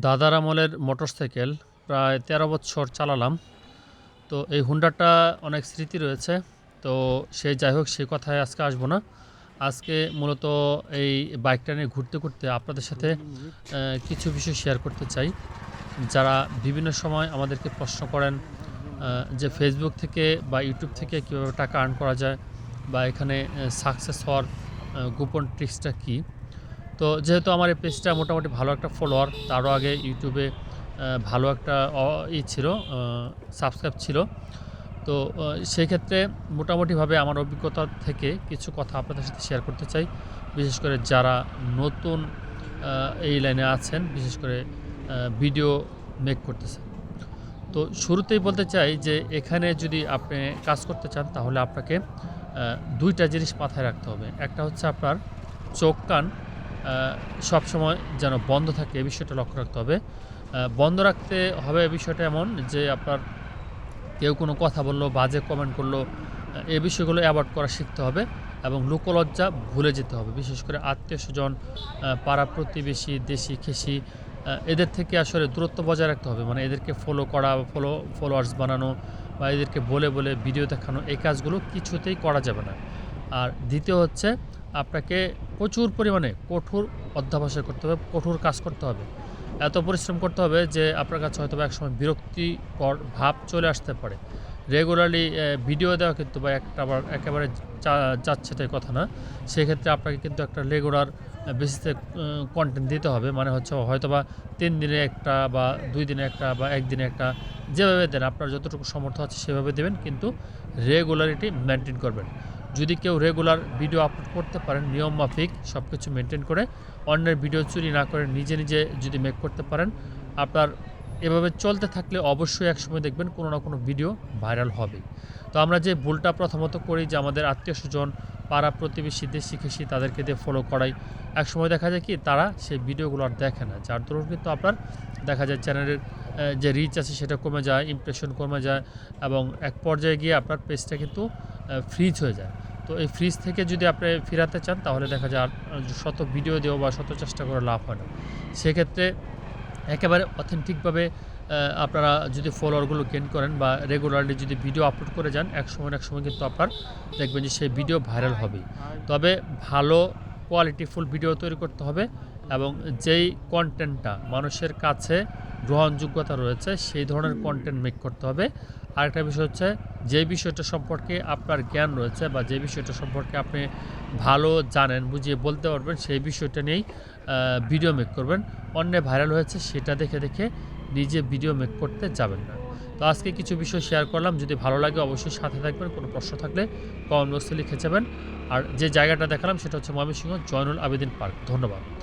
দাদার আমলের মোটরসাইকেল প্রায় তেরো বছর চালালাম। তো এই হুন্ডাটা অনেক স্মৃতি রয়েছে। তো সে যাই হোক সেই কথায় আজকে আসব না। আজকে মূলত এই বাইকটা নিয়ে ঘুরতে ঘুরতে আপনাদের সাথে কিছু বিষয় শেয়ার করতে চাই। যারা বিভিন্ন সময় আমাদেরকে প্রশ্ন করেন যে ফেসবুক থেকে বা ইউটিউব থেকে কীভাবে টাকা আর্ন করা যায় বা এখানে সাকসেস হওয়ার গোপন ট্রিক্সটা কী? তো যেহেতু আমার এই পেজটা মোটামুটি ভালো একটা ফলোয়ার তারও আগে ইউটিউবে ভালো একটা ই ছিল সাবস্ক্রাইব ছিল। তো আহ, সেই ক্ষেত্রে মোটামুটিভাবে আমার অভিজ্ঞতা থেকে কিছু কথা আপনাদের সাথে শেয়ার করতে চাই। বিশেষ করে যারা নতুন এই লাইনে আছেন বিশেষ করে ভিডিও মেক করতেছেন। তো শুরুতেই বলতে চাই যে এখানে যদি আপনি কাজ করতে চান তাহলে আপনাকে দুইটা জিনিস মাথায় রাখতে হবে। একটা হচ্ছে আপনার চোখ কান সব সময় যেন বন্ধ থাকে এ বিষয়টা লক্ষ্য রাখতে হবে। বন্ধ রাখতে হবে এ বিষয়টা এমন যে আপনার কেউ কোনো কথা বলল, বাজে কমেন্ট করল এ বিষয়গুলো অ্যাভয়েড করা শিখতে হবে এবং লোকলজ্জা ভুলে যেতে হবে। বিশেষ করে আত্মীয় স্বজন পাড়া প্রতিবেশী, দেশি খেসি এদের থেকে আসলে দূরত্ব বজায় রাখতে হবে। মানে এদেরকে ফলো করা ফলো ফলোয়ার্স বানানো বা এদেরকে বলে বলে ভিডিও দেখানো, এই কাজগুলো কিছুতেই করা যাবে না। আর দ্বিতীয় হচ্ছে আপনাকে প্রচুর পরিমাণে কঠোর অধ্যাবসায় করতে হবে, কঠোর কাজ করতে হবে। এত পরিশ্রম করতে হবে যে আপনার কাছে হয়তো বা একসময় বিরক্তিকর ভাব চলে আসতে পারে। রেগুলারলি ভিডিও দেওয়া কিন্তু বা একটা আবার একেবারে যাচ্ছে তাই কথা না। সেক্ষেত্রে আপনাকে কিন্তু একটা রেগুলার বেসিসে কন্টেন্ট দিতে হবে। মানে হচ্ছে হয়তো বা তিন দিনে একটা বা দুই দিনে একটা বা একদিনে একটা যেভাবে দেন, আপনার যতটুকু সমর্থ আছে সেভাবে দেবেন। কিন্তু রেগুলারিটি মেনটেন করবেন। যদি কেউ রেগুলার ভিডিও আপলোড করতে পারেন, নিয়ম মাফিক সব কিছু মেনটেন করে, অন্যের ভিডিও চুরি না করে নিজে নিজে যদি মেক করতে পারেন, আপনার এভাবে চলতে থাকলে অবশ্যই একসময় দেখবেন কোনো না কোনো ভিডিও ভাইরাল হবে। তো আমরা যে ভুলটা প্রথমত করি যে আমাদের আত্মীয় স্বজন, পাড়া প্রতিবেশী, দেশি খেসি তাদেরকে দিয়ে ফলো করাই। একসময় দেখা যায় কি, তারা সেই ভিডিওগুলো আর দেখে না। যার দরুন কিন্তু আপনার দেখা যায় চ্যানেলের যে রিচ আছে সেটা কমে যায় ইমপ্রেশন কমে যায় এবং এক পর্যায়ে গিয়ে আপনার পেজটা কিন্তু ফ্রিজ হয়ে যায়। তো এই ফ্রিজ থেকে যদি আপনি ফিরাতে চান, তাহলে দেখা যায় শত ভিডিও দেওয়া বা শত চেষ্টা করে লাভ হয় না। সেক্ষেত্রে একেবারে অথেন্টিকভাবে আপনারা যদি ফলোয়ারগুলো গেন করেন বা রেগুলারলি যদি ভিডিও আপলোড করে যান, এক সময় এক সময় কিন্তু আপনার দেখবেন যে সেই ভিডিও ভাইরাল হবে তবে ভালো কোয়ালিটিফুল ভিডিও তৈরি করতে হবে। এবং যেই কন্টেন্টটা মানুষের কাছে গ্রহণযোগ্যতা রয়েছে সেই ধরনের কন্টেন্ট মেক করতে হবে। আরেকটা বিষয় হচ্ছে যে বিষয়টা সম্পর্কে আপনার জ্ঞান রয়েছে বা যে বিষয়টা সম্পর্কে আপনি ভালো জানেন বুঝিয়ে বলতে পারবেন সেই বিষয়টা নিয়েই ভিডিও মেক করবেন। অন্যে ভাইরাল হয়েছে সেটা দেখে দেখে নিজে ভিডিও মেক করতে যাবেন না। তো আজকে কিছু বিষয় শেয়ার করলাম যদি ভালো লাগে অবশ্যই সাথে থাকবেন কোনো প্রশ্ন থাকলে কমেন্ট বক্সে লিখে যাবেন। আর যে জায়গাটা দেখালাম সেটা হচ্ছে ময়মনসিংহ জয়নুল আবেদিন পার্ক। ধন্যবাদ।